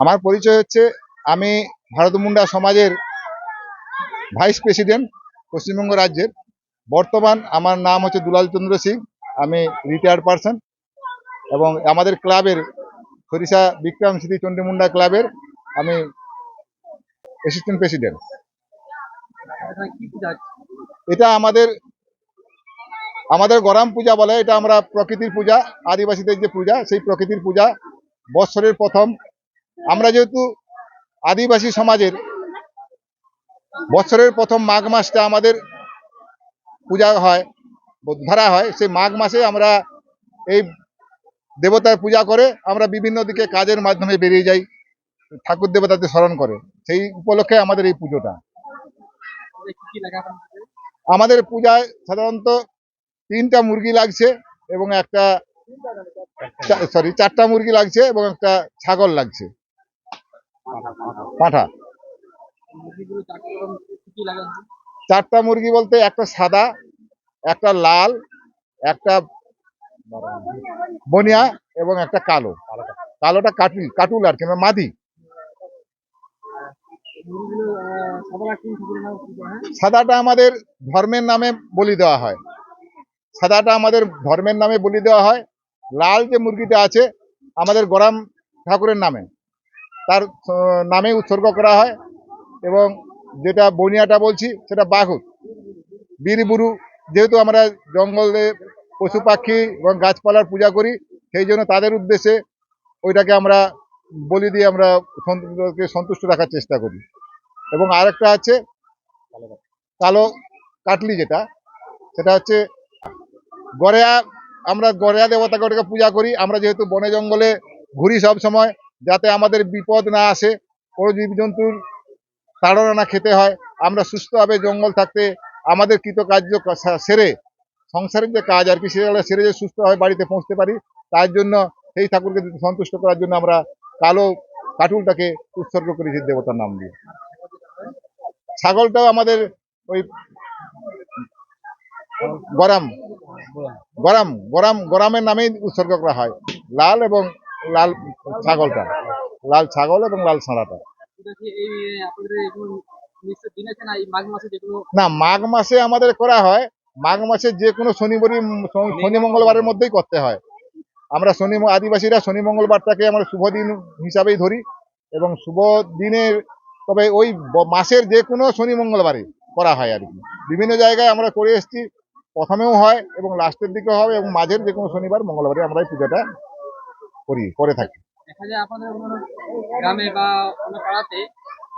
আমার পরিচয় হচ্ছে আমি ভারত মুন্ডা সমাজের ভাইস প্রেসিডেন্ট পশ্চিমবঙ্গ রাজ্যের বর্তমান আমার নাম হচ্ছে দুলাল চন্দ্র সিং, আমি রিটায়ার্ড পারসন এবং আমাদের ক্লাবের সরিষা বিক্রম স্মৃতি চণ্ডীমুন্ডা ক্লাবের আমি অ্যাসিস্ট্যান্ট প্রেসিডেন্ট? এটা আমাদের আমাদের গরম পূজা বলে, এটা আমরা প্রকৃতির পূজা, আদিবাসীদের যে পূজা, সেই প্রকৃতির পূজা বৎসরের প্রথম আমরা যেহেতু আদিবাসী সমাজের বৎসরের প্রথম মাঘ মাসটা আমাদের পূজা হয়, ধরা হয়, সেই মাঘ মাসে আমরা এই দেবতার পূজা করে আমরা বিভিন্ন দিকে কাজের মাধ্যমে বেরিয়ে যাই, ঠাকুর দেবতাদের স্মরণ করে সেই উপলক্ষে আমাদের এই পুজোটা? আমাদের পূজায় সাধারণত তিনটা মুরগি লাগছে এবং একটা সরি চারটা মুরগি লাগছে এবং একটা ছাগল লাগছে পাঁঠা। চারটে মুরগি বলতে একটা সাদা একটা লাল একটা বনিয়া এবং একটা কালো। কালোটা কাটুল কাটুল আর কি মানে মাদি। সাদাটা আমাদের ধর্মের নামে বলি দেওয়া হয়। সাদাটা আমাদের ধর্মের নামে বলি দেওয়া হয়। লাল যে মুরগিটা আছে আমাদের গরম ঠাকুরের নামে। তার নামে উৎসর্গ করা হয় এবং যেটা বনিয়াটা বলছি সেটা বাঘুর। বীরবুরু, যেহেতু আমরা জঙ্গলে পশু পাখি এবং গাছপালার পূজা করি, সেই জন্য তাদের উদ্দেশ্যে ওইটাকে আমরা বলি দিয়ে আমরা সন্তুষ্ট রাখার চেষ্টা করি। এবং আরেকটা আছে কালো কাটলি যেটা, সেটা হচ্ছে গড়েয়া, আমরা গড়েয়া দেবতাকে ওটাকে পূজা করি। আমরা যেহেতু বনে জঙ্গলে ঘুরি সব সময় যাতে আমাদের বিপদ না আসে কোনো জীবজন্তুর তাড়না না খেতে হয়, আমরা সুস্থভাবে জঙ্গল থাকতে, আমাদের কৃতকার্য সেরে, সংসারের যে কাজ আর কি সেগুলো সেরে যে সুস্থভাবে বাড়িতে পৌঁছতে পারি, তার জন্য সেই ঠাকুরকে সন্তুষ্ট করার জন্য আমরা কালো কাটুলটাকে উৎসর্গ করেছি দেবতার নাম দিয়ে। ছাগলটাও আমাদের ওই গরম গরম গরম, গরমের নামেই উৎসর্গ করা হয়। লাল এবং লাল ছাগলটা। লাল ছাগল এবং লাল যেগুলো না মাঘ মাসে আমাদের করা হয়। মাঘ মাসে যে কোনো শনিবারই শনি মঙ্গলবারের মধ্যেই করতে হয়। আমরা শনি আদিবাসীরা শনি মঙ্গলবারটাকে আমরা শুভ দিন হিসাবেই ধরি এবং শুভ দিনের তবে ওই মাসের যে কোনো শনি মঙ্গলবারে করা হয় আর কি। বিভিন্ন জায়গায় আমরা করে এসেছি। প্রথমেও হয় এবং লাস্টের দিকে হবে এবং মাঝের যে কোনো শনিবার মঙ্গলবারে আমরা এই পুজোটা করি করে থাকি। দেখা যায় আপনাদের গ্রামে বা পাড়াতে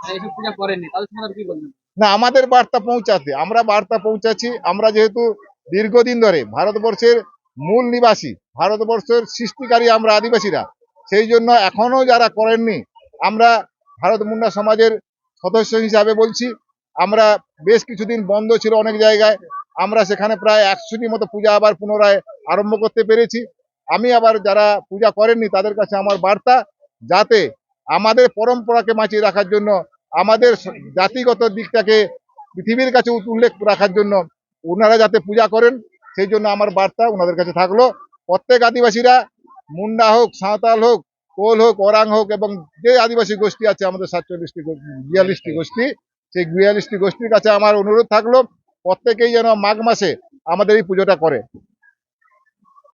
এইসব পূজা করেননি। তাদের সঙ্গে কি বলবেন? না আমাদের বার্তা পৌঁছাতে। আমরা বার্তা পৌঁছাচ্ছি। আমরা যেহেতু দীর্ঘদিন ধরে ভারতবর্ষের মূল নিবাসী ভারতবর্ষের সৃষ্টিকারী আমরা আদিবাসীরা সেই জন্য এখনও যারা করেননি আমরা ভারত মুন্ডা সমাজের সদস্য হিসাবে বলছি। আমরা বেশ কিছুদিন বন্ধ ছিল অনেক জায়গায়। আমরা সেখানে প্রায় একশোটি মতো পূজা আবার পুনরায় আরম্ভ করতে পেরেছি। আমি আবার যারা পূজা করেননি তাদের কাছে আমার বার্তা, যাতে আমাদের পরম্পরাকে বাঁচিয়ে রাখার জন্য, আমাদের জাতিগত দিকটাকে পৃথিবীর কাছে উল্লেখ রাখার জন্য ওনারা যাতে পূজা করেন, সেই জন্য আমার বার্তা ওনাদের কাছে থাকল। প্রত্যেক আদিবাসীরা, মুন্ডা হোক, সাঁওতাল হোক, কোল হোক, ওরাং হোক এবং যে আদিবাসী গোষ্ঠী আছে আমাদের সাতচল্লিশটি বিয়াল্লিশটি গোষ্ঠী, সেই বিয়াল্লিশটি গোষ্ঠীর কাছে আমার অনুরোধ থাকল, প্রত্যেকেই যেন মাঘ মাসে আমাদের এই পুজোটা করে।